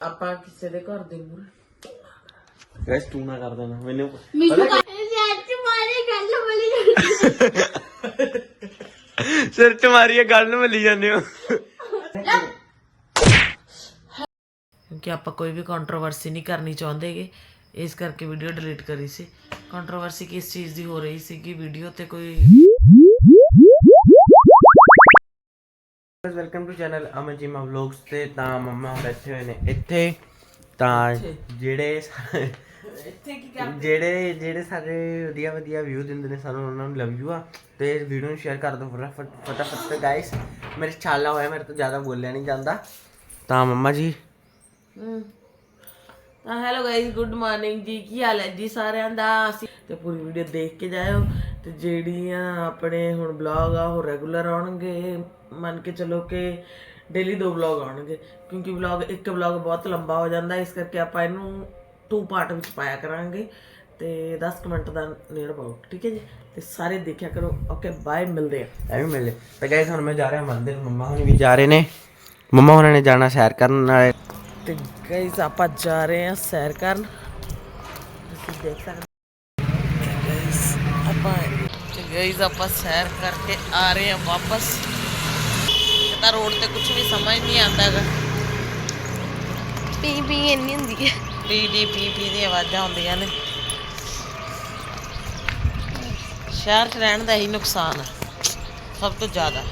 ਆਪਾਂ ਕਿਸੇ ਦੇ ਘਰ ਦੇ ਮੂਹਰੇ ਗਾਇਸ ਤੂੰ ਨਾ ਕਰ ਦੇਣਾ ਮੈਨੂੰ ਮੈਨੂੰ ਸੱਚ ਮਾਰੇ ਗੱਲ ਬਲੀ ਸਿਰ ਚ ਮਾਰੀਏ ਗੱਲ ਨੂੰ ਮਿਲੀ ਜਾਂਦੇ ਹੋ। ਕਿਉਂਕਿ ਆਪਾਂ ਕੋਈ ਵੀ ਕੰਟਰੋਵਰਸੀ ਨਹੀਂ ਕਰਨੀ ਚਾਹੁੰਦੇਗੇ ਇਸ ਕਰਕੇ ਵੀਡੀਓ ਡਿਲੀਟ ਕਰੀ ਸੀ। ਕੰਟਰੋਵਰਸੀ ਕਿਸ ਚੀਜ਼ ਦੀ ਹੋ ਰਹੀ ਸੀ ਕਿ ਵੀਡੀਓ ਤੇ ਕੋਈ welcome to channel Aman ji ਮਾ ਵਲੌਗਸ ਤੇ ਤਾਂ ਮੰਮਾ ਬੈਠੇ ਹੋਏ ਨੇ ਇੱਥੇ ਤਾਂ ਜਿਹੜੇ ਇੱਥੇ ਕੀ ਜਿਹੜੇ ਜਿਹੜੇ ਸਾਡੇ ਵਧੀਆ ਵਧੀਆ ਵਿਊ ਦਿੰਦੇ ਨੇ ਸਾਨੂੰ ਉਹਨਾਂ ਨੂੰ ਲਵ ਯੂ ਆ। ਤੇ ਵੀਡੀਓ ਨੂੰ ਸ਼ੇਅਰ ਕਰ ਦਿਓ ਫਟਾਫਟ ਤੇ ਗਾਇਸ ਮੇਰੇ ਛਾਲਾ ਹੋਇਆ ਮੇਰੇ ਤੋਂ ਜ਼ਿਆਦਾ ਬੋਲਿਆ ਨਹੀਂ ਜਾਂਦਾ। ਤਾਂ ਮੰਮਾ ਜੀ। ਤਾਂ ਹੈਲੋ ਗਾਇਸ ਗੁੱਡ ਮਾਰਨਿੰਗ ਜੀ। ਕੀ ਹਾਲ ਹੈ ਜੀ ਸਾਰਿਆਂ ਦਾ? ਤੇ ਪੂਰੀ ਵੀਡੀਓ ਦੇਖ ਕੇ ਜਾਇਓ। ਤੇ ਜਿਹੜੀਆਂ ਆਪਣੇ ਹੁਣ ਬਲੌਗ ਆ ਉਹ ਰੈਗੂਲਰ ਆਉਣਗੇ। ਮੰਨ ਕੇ ਚੱਲੋ ਕਿ ਡੇਲੀ ਦੋ ਬਲੌਗ ਆਉਣਗੇ। ਕਿਉਂਕਿ ਬਲੌਗ ਇੱਕ ਬਲੌਗ ਬਹੁਤ ਲੰਬਾ ਹੋ ਜਾਂਦਾ ਇਸ ਕਰਕੇ ਆਪਾਂ ਇਹਨੂੰ ਟੂ ਪਾਰਟ ਵਿੱਚ ਪਾਇਆ ਕਰਾਂਗੇ। ਤੇ 10 ਕੁ ਮਿੰਟ ਦਾ ਨੀਅਰ ਅਬਾਊਟ ਠੀਕ ਹੈ ਜੀ? ਤੇ ਸਾਰੇ ਦੇਖਿਆ ਕਰੋ। ਓਕੇ ਬਾਏ ਮਿਲਦੇ ਆ ਐਵੇਂ ਮਿਲੇ ਤੇ ਗਾਇਸ ਹੁਣ ਮੈਂ ਜਾ ਰਿਹਾ ਮੰਦਿਰ ਮੰਮਾ ਹੁਣੀ ਵੀ ਜਾ ਰਹੇ ਨੇ। ਮੰਮਾ ਹੁਣਾਂ ਨੇ ਜਾਣਾ ਸੈਰ ਕਰਨ ਨਾਲੇ। ਤੇ ਗਾਇਸ ਆਪਾਂ ਜਾ ਰਹੇ ਹਾਂ ਸੈਰ ਕਰਨ। ਤੁਸੀਂ ਦੇਖ ਸਕਦੇ ਗਾਇਸ ਆਪਾਂ ਗਾਇਸ ਆਪਾਂ ਸੈਰ ਕਰਕੇ ਆ ਰਹੇ ਹਾਂ ਵਾਪਸ। ਤਾਂ ਰੋਡ ਤੇ ਕੁਝ ਵੀ ਸਮਝ ਨਹੀਂ ਆਉਂਦਾ ਹੈਗਾ। ਪੀ ਪੀ ਇੰਨੀ ਹੁੰਦੀ ਹੈ। ਪੀ ਡੀ ਪੀ ਪੀ ਦੀਆਂ ਆਵਾਜ਼ਾਂ ਆਉਂਦੀਆਂ ਨੇ। ਸ਼ਹਿਰ 'ਚ ਰਹਿਣ ਦਾ ਹੀ ਨੁਕਸਾਨ ਹੈ ਸਭ ਤੋਂ ਜ਼ਿਆਦਾ।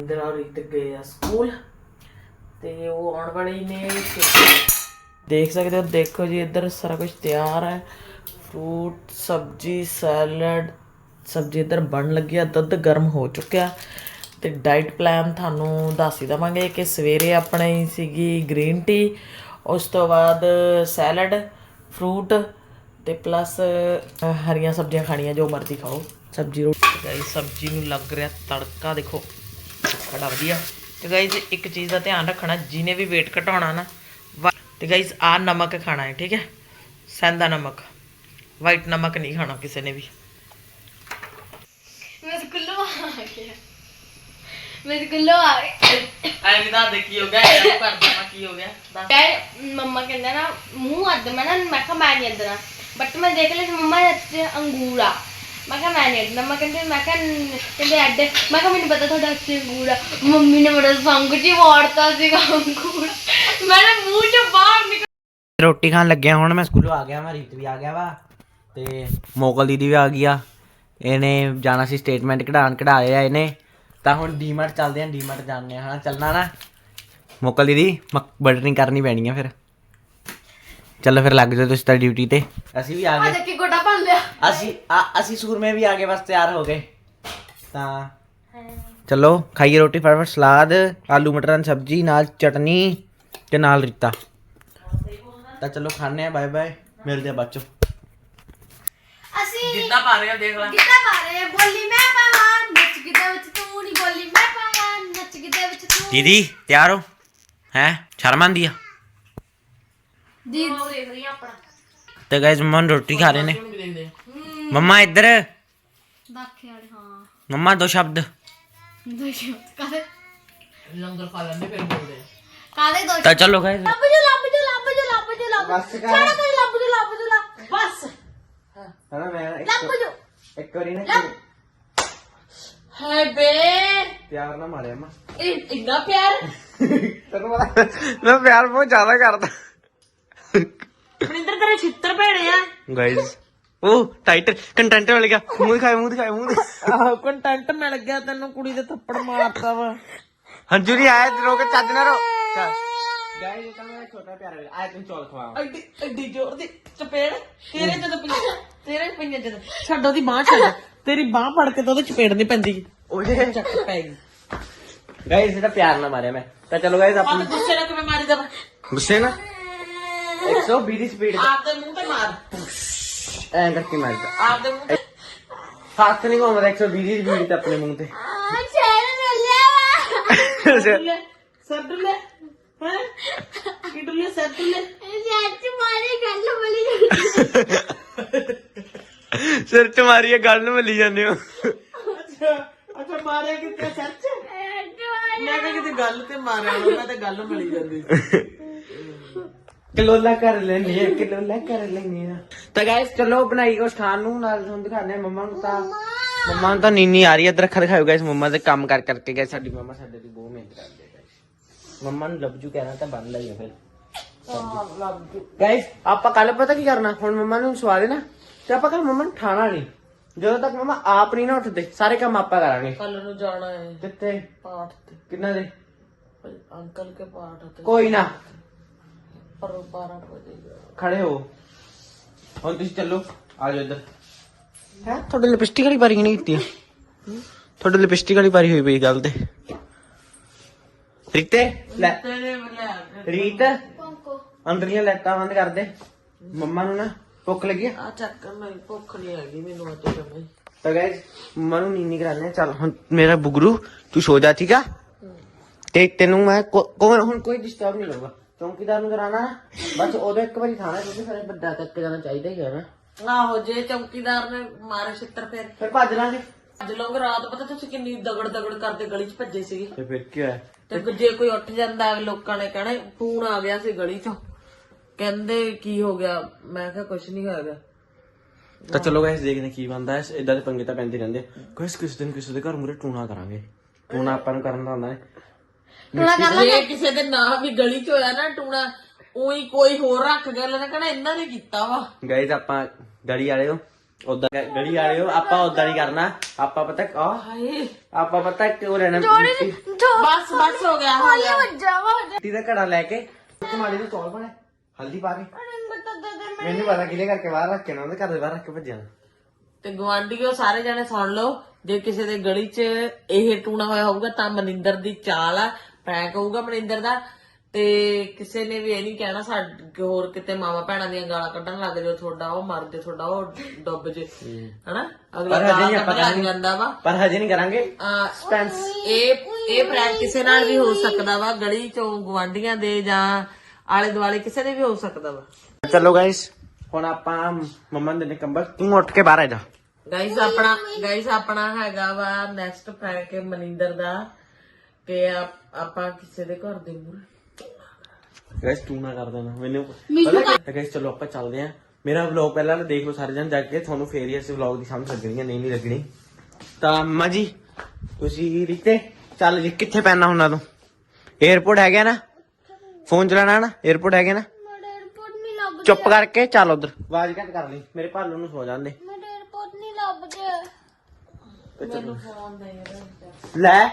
ਇੰਦਰ ਔਰ ਇੱਕ ਗਏ ਆ ਸਕੂਲ ਤੇ ਉਹ ਆਉਣ ਵਾਲੇ ਨੇ। ਦੇਖ ਸਕਦੇ ਹੋ ਦੇਖੋ ਜੀ ਇੱਧਰ ਸਾਰਾ ਕੁਝ ਤਿਆਰ ਹੈ। ਫਰੂਟ, ਸਬਜੀ, ਸੈਲਡ, ਸਬਜੀ ਇੱਧਰ ਬਣ ਲੱਗੀ ਆ, ਦੁੱਧ ਗਰਮ ਹੋ ਚੁੱਕਿਆ। ਤੇ ਡਾਈਟ ਪਲਾਨ ਤੁਹਾਨੂੰ ਦੱਸ ਹੀ ਦਵਾਂਗੇ ਕਿ ਸਵੇਰੇ ਆਪਣੇ ਸੀਗੀ ਗ੍ਰੀਨ ਟੀ, ਉਸ ਤੋਂ ਬਾਅਦ ਸੈਲਡ, ਫਰੂਟ ਤੇ ਪਲੱਸ ਹਰੀਆਂ ਸਬਜ਼ੀਆਂ ਖਾਣੀਆਂ, ਜੋ ਮਰਜ਼ੀ ਖਾਓ। ਸਬਜ਼ੀ ਰੋਟੀ ਗਾਇਸ, ਸਬਜ਼ੀ ਨੂੰ ਲੱਗ ਰਿਹਾ ਤੜਕਾ, ਦੇਖੋ, ਬੜਾ ਵਧੀਆ। ਤੇ ਗਾਇਸ, ਇੱਕ ਚੀਜ਼ ਦਾ ਧਿਆਨ ਰੱਖਣਾ ਜਿਹਨੇ ਵੀ weight ਘਟਾਉਣਾ ਨਾ, ਵਾ- ਤੇ ਗਾਇਸ ਆ ਨਮਕ ਖਾਣਾ ਹੈ, ਠੀਕ ਹੈ? ਸੈਂਦਾ ਨਮਕ। ਵਾਈਟ ਨਮਕ ਨਹੀਂ ਖਾਣਾ ਕਿਸੇ ਨੇ ਵੀ। ਮੈਂ ਸਕੂਲੋਂ ਆ ਗਿਆ। ਮੈਂ ਸਕੂਲੋਂ ਆ ਗਿਆ। ਐ ਵੀ ਤਾਂ ਦੇਖੀ ਹੋ ਗਿਆ ਇਹ ਕਰ ਦੇਣਾ ਕੀ ਹੋ ਗਿਆ ਦੱਸ। ਮੰਮਾ ਕਹਿੰਦਾ ਨਾ ਮੂੰਹ ਅੱਧ ਮੈਂ ਨਾ ਮੈਂ ਕਿਹਾ ਮੈਂ ਨਹੀਂ ਅੱਧਣਾ ਬਟ ਮੈਂ ਦੇਖ ਲਿਆ ਸੀ ਮੰਮਾ ਦੇ ਹੱਥ 'ਚ ਅੰਗੂਰ ਆ। ਮੈਂ ਕਿਹਾ ਮੈਂ ਨਹੀਂ ਅੱਧਣਾ ਮੈਂ ਕਹਿੰਦੇ ਮੈਂ ਕਿਹਾ ਨ- ਕਹਿੰਦੇ ਅੱਡ। ਮੈਂ ਕਿਹਾ ਮੈਨੂੰ ਪਤਾ ਤੁਹਾਡਾ ਹੱਥ 'ਚ ਅੰਗੂਰ ਆ। ਮੰਮੀ ਨੇ ਬੜਾ ਸੰਗ 'ਚ ਹੀ ਵਾੜਤਾ ਸੀਗਾ ਅੰਗੂਰ। ਮੇਰੇ ਮੂੰਹ 'ਚ ਬਾਹਰ ਨਿਕਲ ਰੋਟੀ ਖਾਣ ਲੱਗਿਆ ਹੁਣ ਮੈਂ ਸਕੂਲੋਂ ਆ ਗਿਆ ਮੈਂ ਰੀਤ ਵੀ ਆ ਗਿਆ ਵਾ। ਤੇ ਮੋਕਲ ਦੀਦੀ ਵੀ ਆ ਗਈ ਆ। ਇਹਨੇ ਜਾਣਾ ਸੀ ਸਟੇਟਮੈਂਟ ਕਢਾਣ ਕਢਾਏ ਆ ਇਹਨੇ। ਤਾਂ ਹੁਣ ਡੀਮਾਰਟ ਚੱਲਦੇ ਆ ਡੀਮਾਰਟ ਜਾਂਦੇ ਆ। ਹਾਂ ਚੱਲਣਾ ਨਾ। ਮੋਕਲ ਦੀਦੀ ਬਟਰਿੰਗ ਕਰਨੀ ਪੈਣੀ ਆ ਫਿਰ। ਚਲੋ ਫਿਰ ਲੱਗ ਜਾਓ ਤੁਸੀਂ ਤਾਂ ਡਿਊਟੀ ਤੇ। ਅਸੀਂ ਵੀ ਆ ਆ ਗਏ। ਦੇਖ ਕੇ ਗੋਡਾ ਭੰਨ ਲਿਆ? ਅਸੀਂ ਆ- ਅਸੀਂ ਸੂਰਮੇ ਵੀ ਆ ਗਏ ਬਸ ਤਿਆਰ ਹੋ ਗਏ। ਤਾਂ ਚਲੋ ਖਾਈਏ ਰੋਟੀ ਫਟਾਫਟ ਸਲਾਦ ਆਲੂ ਮਟਰਾਂ ਦੀ ਸਬਜ਼ੀ ਨਾਲ ਚਟਨੀ ਤੇ ਨਾਲ ਰੀਤਾ ਤਾਂ ਚਲੋ ਖਾਣੇ ਆ ਬਾਏ ਬਾਏ ਮਿਲਦੇ ਆ ਬਾਅਦ ਚੋਂ। ਗਿੱਧਾ ਪਾ ਰਿਹਾ ਦੇਖ ਲੈ। ਗਿੱਧਾ ਪਾ ਰਹੇ ਆ, ਬੋਲੀ ਮੈਂ ਪਾਵਾਂ ਨੱਚ ਗਿੱਧਾ ਵਿੱਚ ਤੂੰ ਨਹੀਂ ਬੋਲੀ ਮੈਂ ਪਾਵਾਂ ਨੱਚ ਗਿੱਧਾ ਵਿੱਚ ਤੂੰ ਦੀਦੀ ਤਿਆਰ ਹੋ? ਹੈ? ਸ਼ਰਮ ਆਂਦੀ ਆ? ਦੀ ਦੇਖ ਰਹੀ ਆ ਆਪਣਾ। ਤੇ ਗਾਇਸ ਮੰਮਾ ਰੋਟੀ ਖਾ ਰਹੇ ਨੇ। ਦੇਖਦੇ। ਆ। ਮੰਮਾ ਇੱਧਰ। ਦਾਖੇ ਵਾਲੇ ਹਾਂ। ਮੰਮਾ ਦੋ ਸ਼ਬਦ। ਦੋ ਕਾਦੇ ਲੰਗਰ ਖਾ ਲੈਂਦੇ ਫਿਰ ਬੋਲਦੇ ਆ। ਕਾਦੇ ਦੋ ਤਾਂ ਚਲੋ ਗਾਇਸ ਲੱਭ ਜੋ ਲੱਭ ਜੋ ਲੱਭ ਜੋ ਲੱਭ ਜੋ। ਲੱਭ। ਸਾਰਾ ਕੁਝ ਲੱਭ ਜੋ ਲੱਭ ਜੋ ਲੱਭ ਬਸ। ਹਣਾ ਮੈਂ ਲੱਭ ਜੋ। ਇੱਕ ਵਾਰੀ ਨਾ ਹਾਏ ਬੇ। ਪਿਆਰ ਨਾ ਮਾਰਿਆ ਮਾਂ। ਇਹ ਇੰਨਾ ਪਿਆਰ? ਤੈਨੂੰ ਪਤਾ ਮੈਂ ਪਿਆਰ ਬਹੁਤ ਜ਼ਿਆਦਾ ਕਰਦਾ। ਮਨਿੰਦਰ ਤੇਰੇ ਛਿੱਤਰ ਭੇੜੇ ਆ। ਗਾਇਸ ਉਹ ਟਾਈਟਲ ਕੰਟੈਂਟ ਵਾਲੇ ਗਿਆ। ਮੂੰਹ ਦਿਖਾਏ ਮੂੰਹ ਦਿਖਾਏ ਮੂੰਹ ਦਿਖਾਏ ਆਹੋ ਕੰਟੈਂਟ ਮਿਲ ਗਿਆ ਤੈਨੂੰ ਕੁੜੀ ਦੇ ਥੱਪੜ ਮਾਰਤਾ ਵਾ। ਹੰਝੂ ਨਹੀਂ ਆਇਆ ਰੋ ਕੇ ਚੱਜ ਨਾ ਰੋ। ਗਾਇਸ ਇਹ ਤਾਂ ਮੇਰਾ ਛੋਟਾ ਪਿਆਰਾ ਵੀਰ ਆਇਆ ਤੈਨੂੰ ਚੌਲ ਖਵਾਵਾਂ। ਐਡੀ ਐਡੀ ਜ਼ੋਰ ਦੀ ਚਪੇੜ ਤੇਰੇ ਜਦੋਂ ਪਈਆਂ ਤੇਰੇ ਪਈਆਂ ਜਦੋਂ। ਛੱਡ ਉਹਦੀ ਬਾਹ ਛੱਡ ਤੇਰੀ ਬਾਹ ਫੜ ਕੇ ਤਾਂ ਉਹਦੇ ਚਪੇੜ ਨਹੀਂ ਪੈਂਦੀ। ਉਹਦੇ ਚੱਕ ਪੈ ਗਈ। ਗਾਇਸ ਇਹਦਾ ਪਿਆਰ ਨਾ ਮਾਰਿਆ ਮੈਂ। ਤਾਂ ਚਲੋ ਗਾਇਸ ਆਹ ਆਪਣੀ ਗੁੱਸੇ ਨਾਲ ਕਿਵੇਂ ਮਾਰੀ ਦਾ ਗੁੱਸੇ ਨਾ 120 ਦੀ ਸਪੀਡ ਆਪਦੇ ਮੂੰਹ ਤੇ ਮਾਰ। ਐਂ ਕਰਕੇ ਮਾਰਦਾ। ਆਪਦੇ ਮੂੰਹ ਤੇ। ਹੱਥ ਨਹੀਂ ਘੁੰਮਦਾ 120 ਦੀ ਸਪੀਡ ਤੇ ਆਪਣੇ ਮੂੰਹ ਤੇ। ਆ ਮਿਲ ਲਿਆ ਡੁੱਲੇ ਸਰ ਡੁੱਲੇ ਹੈ ਕੀ ਡੁੱਲੇ ਸਰ ਡੁੱਲੇ ਸੱਚ ਮਾਰੇ ਗੱਲ ਬੋਲੀ ਸਿਰ ਚ ਮਾਰੀਏ ਗੱਲ ਨੂੰ ਮਿਲੀ ਜਾਂਦੇ ਹੋ। ਅੱਛਾ ਅੱਛਾ ਮਾਰਿਆ ਕਿਤੇ ਸੱਚ ਮੈਂ ਕਿਹਾ ਕਿਤੇ ਗੱਲ ਤੇ ਮਾਰਿਆ ਉਹਨੂੰ, ਮੈਂ ਤੇ ਗੱਲ ਮਿਲੀ ਜਾਂਦੀ ਕਲੋਲਾ ਕਰ ਲੈਣੀ ਹੈ ਕਲੋਲਾ ਕਰ ਲੈਣੀ ਹੈ ਤਾਂ ਗਾਇਸ ਚਲੋ ਬਣਾਈ ਕੁਛ ਖਾਣ ਨੂੰ ਨਾਲ ਤੁਹਾਨੂੰ ਦਿਖਾਉਂਦੇ ਆ ਮੰਮਾ ਨੂੰ ਤਾਂ। ਮੰਮਾ। ਨੂੰ ਤਾਂ ਨੀਨੀ ਆ ਰਹੀ ਹੈ ਇੱਧਰ ਖੜ ਖਾਓ ਗਾਇਸ ਮੰਮਾ ਦੇ ਕੰਮ ਕਰ ਕਰਕੇ ਗਾਇਸ ਸਾਡੀ ਮੰਮਾ ਸਾਡੇ ਦੀ ਬਹੁਤ ਮਿਹਨਤ ਕਰਦੇ ਆ। ਮੰਮਾ ਨੂੰ ਲੱਭਜੂ ਕਹਿਣਾ ਤਾਂ ਬਣ ਲਈ ਫਿਰ। ਗਾਇਸ ਆਪਾਂ ਕੱਲ ਪਤਾ ਕੀ ਕਰਨਾ? ਹੁਣ ਮੰਮਾ ਨੂੰ ਸਵਾ ਦੇਣਾ। ਤੇ ਆਪਾਂ ਕੱਲ ਮੰਮਾ ਨੂੰ ਠਾਣਾ ਨਹੀਂ ਜਦੋਂ ਤੱਕ ਮੰਮਾ ਆਪ ਨਹੀਂ ਨਾ ਉੱਠਦੇ ਸਾਰੇ ਕੰਮ ਆਪਾਂ ਕਰਾਂਗੇ। ਕੱਲ ਨੂੰ ਜਾਣਾ ਹੈ। ਕਿੱਥੇ? ਪਾਠ ਤੇ। ਕਿੰਨਾ ਦੇ? ਅੰਕਲ ਕੇ ਪਾਠ ਤੇ। ਕੋਈ ਨਾ। ਪਰ 12 ਵਜੇ ਖੜੇ ਹੋ। ਹੁਣ ਤੁਸੀਂ ਚੱਲੋ ਆ ਜਾਓ ਇੱਧਰ। ਹੈ? ਤੁਹਾਡੇ ਲਿਪਸਟਿਕ ਵਾਲੀ ਪਾਰੀ ਨਹੀਂ ਕੀਤੀ। ਤੁਹਾਡੇ ਲਿਪਸਟਿਕ ਵਾਲੀ ਪਾਰੀ ਹੋਈ ਪਈ ਗੱਲ ਤੇ। ਰੀਤੇ ਲੈ। ਰੀਤ ਅੰਦਰਲੀਆਂ ਲੈਟਾਂ ਬੰਦ ਕਰ ਦੇ। ਮੰਮਾ ਨੂੰ ਨਾ ਭੁੱਖ ਲੱਗੀ ਆ। ਆ ਚੱਕ ਮੈਂ ਭੁੱਖ ਨਹੀਂ ਹੈਗੀ ਮੈਨੂੰ ਅੱਜ ਜਮੇ ਤਾਂ ਗਾਇਸ ਮੰਮਾ ਨੂੰ ਨੀਂਦ ਕਰਾਣੇ ਚੱਲ ਹੁਣ ਮੇਰਾ ਬੁਗਰੂ ਤੂੰ ਸੋ ਜਾ ਠੀਕ ਆ? ਤੇ ਤੈਨੂੰ ਮੈਂ ਕੋਈ ਹੁਣ ਕੋਈ ਡਿਸਟਰਬ ਨਹੀਂ ਲਊਗਾ ਚੌਂਕੀਦਾਰ ਨੂੰ ਕਰਾਣਾ ਨਾ, ਬਸ ਉਹਦੇ ਇੱਕ ਵਾਰੀ ਖਾਣਾ ਕਿਉਂਕਿ ਫਿਰ ਵੱਡਾ ਤੱਕ ਜਾਣਾ ਚਾਹੀਦਾ ਹੀ ਹੈ ਨਾ। ਆਹੋ ਜੇ ਚੌਕੀਦਾਰ ਨੇ ਮਾਰੇ ਛਿੱਤਰ ਫਿਰ। ਫਿਰ ਭੱਜ ਲਾਂਗੇ। ਅੱਜ ਰਾਤ ਪਤਾ ਤੁਸੀਂ ਕਿੰਨੀ ਦਗੜ ਦਗੜ ਕਰਦੇ ਗਲੀ 'ਚ ਭੱਜੇ ਸੀਗੇ। ਤੇ ਫਿਰ ਕੀ ਹੋਇਆ? ਤੇ ਜੇ ਕੋਈ ਉੱਠ ਜਾਂਦਾ ਲੋਕਾਂ ਨੇ ਕਹਿਣਾ ਫੋਨ ਆ ਗਿਆ ਸੀ ਗਲੀ 'ਚੋਂ। ਕਹਿੰਦੇ ਕੀ ਹੋ ਗਿਆ? ਮੈਂ ਕਿਹਾ ਕੁਝ ਨਹੀਂ ਹੋਇਆ। ਤਾਂ ਚਲੋ ਗਾਇਸ ਦੇਖਦੇ ਕੀ ਬੰਦਾ ਹੈ। ਇਦਾਂ ਦੇ ਪੰਗੇ ਤਾਂ ਪੈਂਦੇ ਰਹਿੰਦੇ। ਗਾਇਸ ਕਿਸ ਦਿਨ ਕਿਸੇ ਦੇ ਘਰ ਮੂਰੇ ਟੂਣਾ ਕਰਾਂਗੇ? ਟੂਣਾ ਆਪਾਂ ਨੂੰ ਕਰਨ ਦਾ ਹੁੰਦਾ ਹੈ। ਜੇ ਕਿਸੇ ਦੇ ਨਾਂ ਵੀ ਗਲੀ 'ਚ ਹੋਇਆ ਨਾ ਟੂਣਾ ਉਹੀ ਕੋਈ ਹੋਰ ਰੱਖ ਗਿਆ ਲੈਣਾ ਕਹਿਣਾ ਇਹਨਾਂ ਨੇ ਕੀਤਾ ਵਾ। ਗਾਇਸ ਆਪਾਂ ਗੜੀ ਵਾਲੇ ਹੋ। ਉਦਾਂ ਗੜੀ ਵਾਲੇ ਹੋ ਆਪਾਂ ਉਦਾਂ ਨਹੀਂ ਕਰਨਾ। ਆਪਾਂ ਪਤਾ ਆ ਹਾਏ। ਆਪਾਂ ਪਤਾ ਕਿਉਂ ਰਹਿਣਾ ਬਸ ਬਸ ਹੋ ਗਿਆ ਹੋ ਗਿਆ। ਮਿੱਟੀ ਦਾ ਘੜਾ ਲੈ ਕੇ ਤੁਹਾਡੇ ਨੂੰ ਚੌਲ ਬਣੇ। ਹਲਦੀ ਪਾ ਕੇ ਮੈਨੂੰ ਪਤਾ ਕਿਲੇ ਕਰਕੇ ਬਾਹਰ ਰੱਖ ਕੇ ਨਾ ਉਹਦੇ ਘਰ ਦੇ ਬਾਹਰ ਰੱਖ ਕੇ ਭੱਜਿਆ। ਤੇ ਗਵਾਂਢੀਓ ਸਾਰੇ ਜਣੇ ਸੁਣ ਲਓ ਜੇ ਕਿਸੇ ਦੇ ਗਲੀ 'ਚ ਇਹ ਟੂਣਾ ਹੋਇਆ ਹੋਊਗਾ ਤਾਂ ਮਨਿੰਦਰ ਦੀ ਚਾਲ ਆ। ਪ੍ਰੈਂਕ ਹੋਊਗਾ ਮਨਿੰਦਰ ਦਾ। ਤੇ ਕਿਸੇ ਨੇ ਵੀ ਇਹ ਨਹੀਂ ਕਹਿਣਾ ਸਾਡੇ ਹੋਰ ਕਿਤੇ ਮਾਵਾ ਭੈਣਾਂ ਦੀਆਂ ਗਾਲਾਂ ਕੱਢਣ ਲੱਗ ਜਾਓ ਤੁਹਾਡਾ ਉਹ ਮਰ ਜੇ ਤੁਹਾਡਾ ਉਹ ਡੁੱਬ ਜੇ ਹਨਾ? ਅਗਲਾ ਪਰ ਹਜੇ ਗਾਲਾਂ ਨਹੀਂ ਆਪਾਂ ਲੱਗ ਜਾਂਦਾ ਵਾ। ਪਰ ਹਜੇ ਨਹੀਂ ਕਰਾਂਗੇ। ਸਪੈਂਸ ਇਹ ਇਹ ਪ੍ਰੈਂਕ ਕਿਸੇ ਨਾਲ ਵੀ ਹੋ ਸਕਦਾ ਵਾ ਗਲੀ ਚੋਂ ਗਵਾਂਢੀਆਂ ਦੇ ਜਾਂ ਆਲੇ ਦੁਆਲੇ ਕਿਸੇ ਦੇ ਵੀ ਹੋ ਸਕਦਾ ਵਾ। ਚਲੋ ਗਾਇਸ ਹੁਣ ਆਪਾਂ ਮੰਮਾ ਦੇ ਨੇ ਕੰਬਲ। ਤੂੰ ਉੱਠ ਕੇ ਬਾਹਰ ਆ ਜਾ। ਗਾਈਸ ਆਪਣਾ ਗਾਈਸ ਆਪਣਾ ਹੈਗਾ ਵਾ ਨੈਕਸਟ ਪ੍ਰੈਂਕ ਹੈ ਮਨਿੰਦਰ ਦਾ। ਕਿ ਆਪ- ਆਪਾਂ ਕਿਸੇ ਦੇ ਘਰ ਦੇ ਮੂਹਰੇ। ਗਾਇਸ ਤੂੰ ਨਾ ਕਰ ਦੇਣਾ ਮੈਨੂੰ ਪਤਾ ਗਾਇਸ ਚਲੋ ਆਪਾਂ ਚੱਲਦੇ ਆਂ ਮੇਰਾ ਵਲੌਗ ਪਹਿਲਾਂ ਦੇਖ ਲਓ ਸਾਰੇ ਜਣ ਜਾ ਕੇ ਤੁਹਾਨੂੰ ਫੇਰ ਹੀ ਇਸ ਵਲੌਗ ਦੀ ਸਮਝ ਲੱਗਣੀ ਨਹੀਂ ਨਹੀਂ ਲੱਗਣੀ। ਤਾਂ ਅੰਮਾ ਜੀ ਤੁਸੀਂ ਰਿਤੇ ਚੱਲ ਜੀ ਕਿੱਥੇ ਪੈਣਾ ਹੁਣ ਤੂੰ? 에어ਪੋਰਟ ਹੈਗਾ ਨਾ? ਫੋਨ ਚਲਾਣਾ ਨਾ? 에어ਪੋਰਟ ਹੈਗਾ ਨਾ ਚੁੱਪ ਕਰਕੇ ਚੱਲ ਉਧਰ। ਆਵਾਜ਼ ਘੱਟ ਕਰ ਲਈ ਮੇਰੇ ਭਾਲੂ ਨੂੰ ਸੋ ਜਾਂਦੇ ਮੇਰਾ 에어ਪੋਰਟ ਨਹੀਂ ਲੱਭ ਲੈ।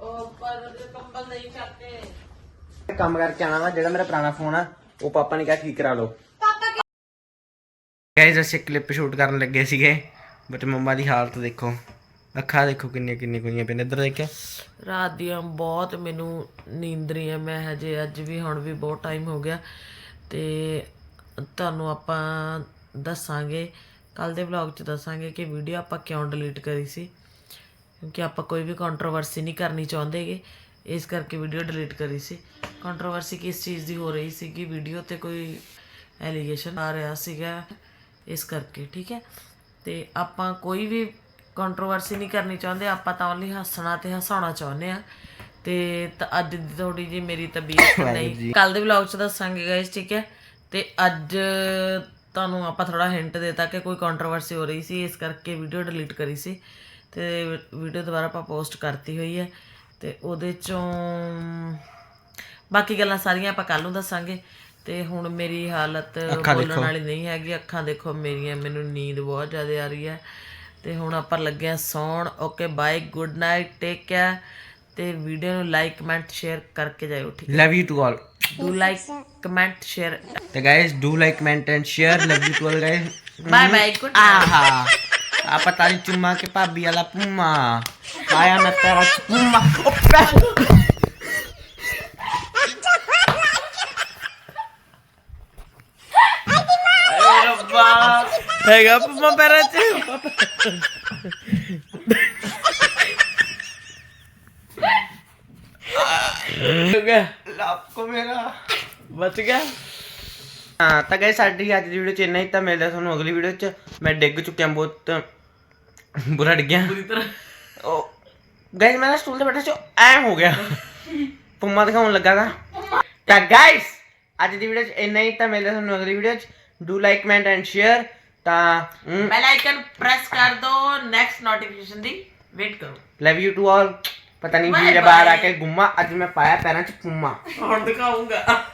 ਉਹ ਪਰ ਕੰਬਲ ਨਹੀਂ ਚੱਕੇ। ਕੰਮ ਕਰਕੇ ਆਣਾ ਵਾ ਜਿਹੜਾ ਮੇਰਾ ਪੁਰਾਣਾ ਫੋਨ ਆ ਉਹ ਪਾਪਾ ਨੇ ਕਿਹਾ ਠੀਕ ਕਰਾ ਲਓ। ਗਾਇਸ ਅਸੀਂ ਕਲਿੱਪ ਸ਼ੂਟ ਕਰਨ ਲੱਗੇ ਸੀਗੇ ਬਟ ਮੰਮਾ ਦੀ ਹਾਲਤ ਦੇਖੋ। ਅੱਖਾਂ ਦੇਖੋ ਕਿੰਨੀਆਂ ਕਿੰਨੀਆਂ ਕੁਈਆਂ ਪਈਆਂ ਇੱਧਰ ਦੇਖਿਆ? ਰਾਤ ਦੀਆਂ ਬਹੁਤ ਮੈਨੂੰ ਨੀਂਦ ਰਹੀ ਹੈ ਮੈਂ ਹਜੇ ਅੱਜ ਵੀ ਹੁਣ ਵੀ ਬਹੁਤ ਟਾਈਮ ਹੋ ਗਿਆ। ਤੇ ਤੁਹਾਨੂੰ ਆਪਾਂ ਦੱਸਾਂਗੇ ਕੱਲ ਦੇ ਵਲੌਗ 'ਚ ਦੱਸਾਂਗੇ ਕਿ ਵੀਡੀਓ ਆਪਾਂ ਕਿਉਂ ਡਿਲੀਟ ਕਰੀ ਸੀ ਕਿਉਂਕਿ ਆਪਾਂ ਕੋਈ ਵੀ ਕੰਟਰੋਵਰਸੀ ਨਹੀਂ ਕਰਨੀ ਚਾਹੁੰਦੇਗੇ ਇਸ ਕਰਕੇ ਵੀਡੀਓ ਡਿਲੀਟ ਕਰੀ ਸੀ। ਕੰਟਰੋਵਰਸੀ ਕਿਸ ਚੀਜ਼ ਦੀ ਹੋ ਰਹੀ ਸੀ ਕਿ ਵੀਡੀਓ ਤੇ ਕੋਈ ਐਲੀਗੇਸ਼ਨ ਆ ਰਿਹਾ ਸੀਗਾ ਇਸ ਕਰਕੇ ਠੀਕ ਹੈ? ਤੇ ਆਪਾਂ ਕੋਈ ਵੀ ਕੰਟਰੋਵਰਸੀ ਨਹੀਂ ਕਰਨੀ ਚਾਹੁੰਦੇ ਆਪਾਂ ਤਾਂ ਓਨਲੀ ਹੱਸਣਾ ਤੇ ਹਸਾਉਣਾ ਚਾਹੁੰਦੇ ਆ ਤੇ ਅੱਜ ਦੀ ਥੋੜੀ ਜੀ ਮੇਰੀ ਤਬੀਅਤ ਨਹੀਂ। ਕੱਲ ਦੇ ਵਲੌਗ 'ਚ ਦੱਸਾਂਗੇ ਗਾਇਸ ਠੀਕ ਹੈ? ਤੇ ਅੱਜ ਤੁਹਾਨੂੰ ਆਪਾਂ ਥੋੜਾ ਹਿੰਟ ਦੇਤਾ ਕਿ ਕੋਈ ਕੰਟਰੋਵਰਸੀ ਹੋ ਰਹੀ ਸੀ ਇਸ ਕਰਕੇ ਵੀਡੀਓ ਡਿਲੀਟ ਕਰੀ ਸੀ। ਤੇ ਵੀਡੀਓ ਦੁਬਾਰਾ ਆਪਾਂ ਪੋਸਟ ਕਰਤੀ ਹੋਈ ਹੈ। ਤੇ ਉਹਦੇ ਚੋਂ ਬਾਕੀ ਗੱਲਾਂ ਸਾਰੀਆਂ ਆਪਾਂ ਕੱਲ ਨੂੰ ਦੱਸਾਂਗੇ। ਤੇ ਹੁਣ ਮੇਰੀ ਹਾਲਤ ਬੋਲਣ ਵਾਲੀ ਨਹੀਂ ਹੈਗੀ। ਅੱਖਾਂ ਦੇਖੋ ਮੇਰੀਆਂ ਮੈਨੂੰ ਨੀਂਦ ਬਹੁਤ ਜ਼ਿਆਦਾ ਆ ਰਹੀ ਹੈ। ਤੇ ਹੁਣ ਆਪਾਂ ਲੱਗੇ ਆ ਸੌਣ। Okay bye good night take care ਤੇ ਵੀਡੀਓ ਨੂੰ ਲਾਈਕ ਕਮੈਂਟ ਸ਼ੇਅਰ ਕਰਕੇ ਜਾਇਓ ਠੀਕ love you to all do like comment share ਤੇ guys do like comment and share love you to all guys bye bye good ਆਹਾ। ਆ ਪਤਾ ਨਹੀਂ ਚੁੰਮਾ ਕੇ ਭਾਬੀ ਵਾਲਾ ਪੁੰਮਾ ਤੇਰਾ ਚੁੰਮਾ ਹੈਗਾ ਪੁੰਮਾ ਪੈਰਾਂ ਚ ਹੋ ਗਿਆ ਲੱਭ ਕੋ ਮੇਰਾ ਬਚ ਗਿਆ ਹਾਂ ਤਾਂ ਗਏ ਸਾਡੀ ਅੱਜ ਦੀ ਵੀਡੀਓ ਚ ਇੰਨਾ ਹੀ ਤਾਂ ਮਿਲਦਾ ਤੁਹਾਨੂੰ ਅਗਲੀ ਵੀਡੀਓ ਚ ਮੈਂ ਡਿੱਗ ਚੁੱਕਿਆ ਬਹੁਤ ਬੁਰਾ ਤਰ੍ਹਾਂ ਉਹ ਗਾਇਸ ਮੈਂ ਨਾ ਸਟੂਲ ਤੇ ਬੈਠਾ ਸੀ ਐ ਹੋ ਗਿਆ। ਪੁੰਮਾ ਦਿਖਾਉਣ ਲੱਗਾ ਤਾਂ। ਤਾਂ ਗਾਇਸ ਅੱਜ ਦੀ ਵੀਡੀਓ 'ਚ ਇੰਨਾ ਹੀ ਤਾਂ ਮਿਲਦੇ ਤੁਹਾਨੂੰ ਅਗਲੀ ਵੀਡੀਓ 'ਚ। Do like comment and share ਤਾਂ ਬੈਲ ਆਈਕਨ ਪ੍ਰੈਸ ਕਰ ਦੋ ਨੈਕਸਟ ਨੋਟੀਫਿਕੇਸ਼ਨ ਦੀ। ਵੇਟ ਕਰੋ। ਲਵ ਯੂ ਟੂ ਆਲ ਪਤਾ ਨਹੀਂ ਵੀਰੇ ਬਾਹਰ ਆ. ਕੇ ਗੁੰਮਾ। ਅੱਜ ਮੈਂ ਪਾਇਆ ਪੈਰਾਂ 'ਚ ਪੁੰਮਾ। ਹੁਣ ਦਿਖਾਉਂਗਾ